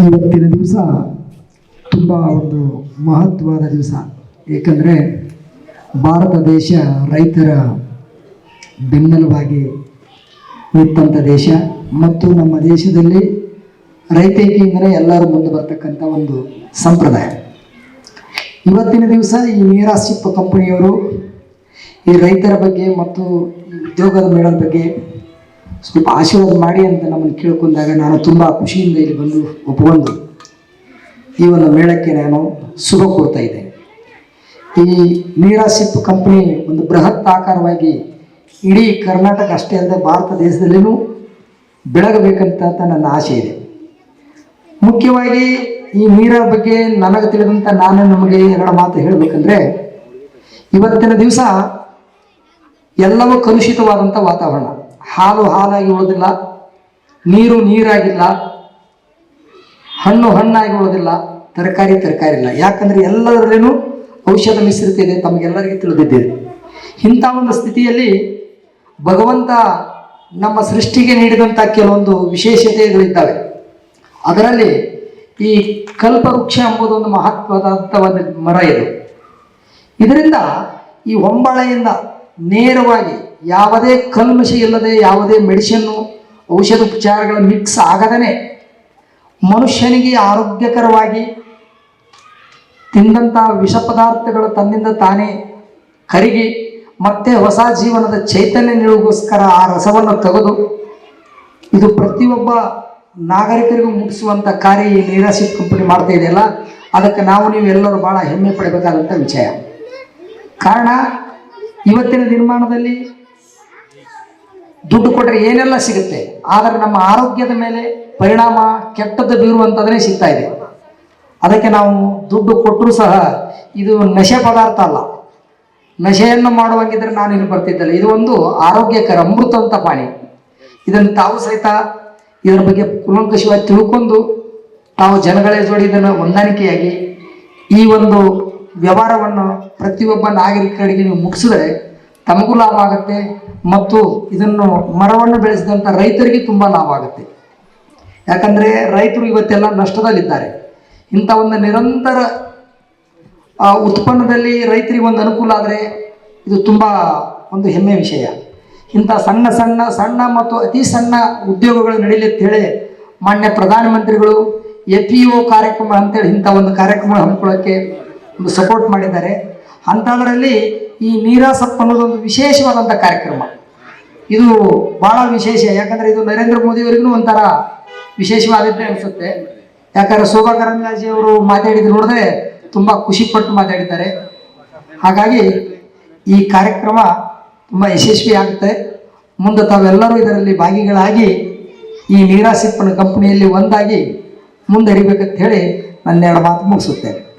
ಇವತ್ತಿನ ದಿವಸ ತುಂಬ ಒಂದು ಮಹತ್ವದ ದಿವಸ. ಏಕೆಂದರೆ ಭಾರತ ದೇಶ ರೈತರ ಬೆನ್ನೆಲುವಾಗಿ ನಿಂತಂಥ ದೇಶ ಮತ್ತು ನಮ್ಮ ದೇಶದಲ್ಲಿ ರೈತೈಕಿಯಿಂದಲೇ ಎಲ್ಲರೂ ಮುಂದೆ ಬರ್ತಕ್ಕಂಥ ಒಂದು ಸಂಪ್ರದಾಯ. ಇವತ್ತಿನ ದಿವಸ ಈ ನೀರಾಸಿಪ್ಪ ಕಂಪನಿಯವರು ಈ ರೈತರ ಬಗ್ಗೆ ಮತ್ತು ಉದ್ಯೋಗದ ಮೇಳದ ಬಗ್ಗೆ ಸ್ವಲ್ಪ ಆಶೀರ್ವಾದ ಮಾಡಿ ಅಂತ ನಮ್ಮನ್ನು ಕೇಳ್ಕೊಂಡಾಗ ನಾನು ತುಂಬ ಖುಷಿಯಿಂದ ಇಲ್ಲಿ ಬಂದು ಒಪ್ಪಿಕೊಂಡು ಈ ಒಂದು ಮೇಳಕ್ಕೆ ನಾನು ಶುಭ ಕೊಡ್ತಾ ಇದ್ದೇನೆ ಈ ನೀರಾಸಿಪ್ ಕಂಪನಿ ಒಂದು ಬೃಹತ್ ಆಕಾರವಾಗಿ ಇಡೀ ಕರ್ನಾಟಕ ಅಷ್ಟೇ ಅಲ್ಲದೆ ಭಾರತ ದೇಶದಲ್ಲಿನೂ ಬೆಳಗಬೇಕಂತ ನನ್ನ ಆಸೆ ಇದೆ. ಮುಖ್ಯವಾಗಿ ಈ ನೀರ ಬಗ್ಗೆ ನನಗೆ ತಿಳಿದಂಥ ನಾನು ನಮಗೆ ಎರಡು ಮಾತು ಹೇಳಬೇಕಂದ್ರೆ, ಇವತ್ತಿನ ದಿವಸ ಎಲ್ಲವೂ ಕಲುಷಿತವಾದಂಥ ವಾತಾವರಣ. ಹಾಲು ಹಾಲಾಗಿ ಉಳಿದಿಲ್ಲ ನೀರು ನೀರಾಗಿಲ್ಲ, ಹಣ್ಣು ಹಣ್ಣಾಗಿ ಉಳಿದಿಲ್ಲ ತರಕಾರಿ ತರಕಾರಿ ಇಲ್ಲ. ಯಾಕಂದ್ರೆ ಎಲ್ಲದರಲ್ಲೂ ಔಷಧ ಮಿಶ್ರಿತ ಇದೆ, ತಮಗೆಲ್ಲರಿಗೂ ತಿಳಿದಿದ್ದೇವೆ ಇಂಥ ಒಂದು ಸ್ಥಿತಿಯಲ್ಲಿ ಭಗವಂತ ನಮ್ಮ ಸೃಷ್ಟಿಗೆ ನೀಡಿದಂಥ ಕೆಲವೊಂದು ವಿಶೇಷತೆಗಳಿದ್ದಾವೆ. ಅದರಲ್ಲಿ ಈ ಕಲ್ಪವೃಕ್ಷ ಎಂಬುದು ಒಂದು ಮಹತ್ವದಂಥ ಒಂದು ಮರ ಇದು. ಇದರಿಂದ ಈ ಹೊಂಬಾಳೆಯಿಂದ ನೇರವಾಗಿ ಯಾವುದೇ ಕಲ್ಮಶ ಇಲ್ಲದೆ ಯಾವುದೇ ಮೆಡಿಸಿನ್ನು ಔಷಧೋಪಚಾರಗಳ ಮಿಕ್ಸ್ ಆಗದೇ ಮನುಷ್ಯನಿಗೆ ಆರೋಗ್ಯಕರವಾಗಿ ತಿಂದಂಥ ವಿಷ ಪದಾರ್ಥಗಳು ತನ್ನಿಂದ ತಾನೇ ಕರಗಿ ಮತ್ತೆ ಹೊಸ ಜೀವನದ ಚೈತನ್ಯ ನೀಡುವುದಕ್ಕೋಸ್ಕರ ಆ ರಸವನ್ನು ತೆಗೆದು ಇದು ಪ್ರತಿಯೊಬ್ಬ ನಾಗರಿಕರಿಗೂ ಮುಗಿಸುವಂಥ ಕಾರ್ಯ ಈ ನೀರಾಸಿ ಕಂಪನಿ ಮಾಡ್ತಾ ಇದೆಯಲ್ಲ? ಅದಕ್ಕೆ ನಾವು ನೀವು ಎಲ್ಲರೂ ಭಾಳ ಹೆಮ್ಮೆ ಪಡಬೇಕಾದಂಥ ವಿಷಯ. ಕಾರಣ ಇವತ್ತಿನ ನಿರ್ಮಾಣದಲ್ಲಿ ದುಡ್ಡು ಕೊಟ್ಟರೆ ಏನೆಲ್ಲ ಸಿಗುತ್ತೆ? ಆದರೆ ನಮ್ಮ ಆರೋಗ್ಯದ ಮೇಲೆ ಪರಿಣಾಮ ಕೆಟ್ಟದ್ದು ಬೀರುವಂಥದ್ದೇ ಸಿಗ್ತಾ ಇದೆ. ಅದಕ್ಕೆ ನಾವು ದುಡ್ಡು ಕೊಟ್ಟರೂ ಸಹ ಇದು ನಶೆ ಪದಾರ್ಥ ಅಲ್ಲ. ನಶೆಯನ್ನು ಮಾಡುವಂಗಿದ್ರೆ ನಾನು ಇಲ್ಲಿ ಬರ್ತಿದ್ದಲ್ಲ. ಇದು ಒಂದು ಆರೋಗ್ಯಕರ ಅಮೃತ ಅಂತ ಪಾನಿ ಇದನ್ನು ತಾವು ಸಹಿತ ಇದರ ಬಗ್ಗೆ ಕುಲಂಕಷವಾಗಿ ತಿಳ್ಕೊಂಡು ತಾವು ಜನಗಳ ಜೋಡಿ ಇದನ್ನು ಹೊಂದಾಣಿಕೆಯಾಗಿ ಈ ಒಂದು ವ್ಯವಹಾರವನ್ನು ಪ್ರತಿಯೊಬ್ಬ ನಾಗರಿಕರಿಗೆ ನೀವು ಮುಗಿಸಿದ್ರೆ ತಮಗೂ ಲಾಭ ಆಗುತ್ತೆ ಮತ್ತು ಇದನ್ನು ಮರವನ್ನು ಬೆಳೆಸಿದಂಥ ರೈತರಿಗೆ ತುಂಬ ಲಾಭ ಆಗುತ್ತೆ. ಯಾಕಂದರೆ ರೈತರು ಇವತ್ತೆಲ್ಲ ನಷ್ಟದಲ್ಲಿದ್ದಾರೆ. ಇಂಥ ಒಂದು ನಿರಂತರ ಉತ್ಪನ್ನದಲ್ಲಿ ರೈತರಿಗೆ ಒಂದು ಅನುಕೂಲ ಆದರೆ ಇದು ತುಂಬ ಒಂದು ಹೆಮ್ಮೆ ವಿಷಯ. ಇಂಥ ಸಣ್ಣ ಸಣ್ಣ ಸಣ್ಣ ಮತ್ತು ಅತಿ ಸಣ್ಣ ಉದ್ಯೋಗಗಳು ನಡೀಲಿ ಅಂತ ಹೇಳಿ ಮಾನ್ಯ ಪ್ರಧಾನಮಂತ್ರಿಗಳು ಎ ಪಿ ಒ ಕಾರ್ಯಕ್ರಮ ಅಂತೇಳಿ ಇಂಥ ಒಂದು ಕಾರ್ಯಕ್ರಮ ಹಮ್ಮಿಕೊಳ್ಳೋಕ್ಕೆ ಒಂದು ಸಪೋರ್ಟ್ ಮಾಡಿದ್ದಾರೆ. ಅಂಥದ್ರಲ್ಲಿ ಈ ನೀರಾಸಪ್ ಅನ್ನೋದು ಒಂದು ವಿಶೇಷವಾದಂಥ ಕಾರ್ಯಕ್ರಮ. ಇದು ಭಾಳ ವಿಶೇಷ. ಯಾಕಂದರೆ ಇದು ನರೇಂದ್ರ ಮೋದಿಯವರಿಗೂ ಒಂಥರ ವಿಶೇಷವಾದದ್ದೇ ಅನಿಸುತ್ತೆ. ಯಾಕಂದ್ರೆ ಶೋಭಾ ಕರಂದ್ಲಾಜೆ ಅವರು ಮಾತಾಡಿದ್ದು ನೋಡಿದ್ರೆ ತುಂಬ ಖುಷಿಪಟ್ಟು ಮಾತಾಡಿದ್ದಾರೆ. ಹಾಗಾಗಿ ಈ ಕಾರ್ಯಕ್ರಮ ತುಂಬ ಯಶಸ್ವಿ ಆಗುತ್ತೆ. ಮುಂದೆ ತಾವೆಲ್ಲರೂ ಇದರಲ್ಲಿ ಭಾಗಿಗಳಾಗಿ ಈ ನೀರಾಸಿಪ್ಪನ ಕಂಪನಿಯಲ್ಲಿ ಒಂದಾಗಿ ಮುಂದರಿಬೇಕಂತ ಹೇಳಿ ನನ್ನ ಎರಡು ಮಾತು ಮುಗಿಸುತ್ತೇನೆ.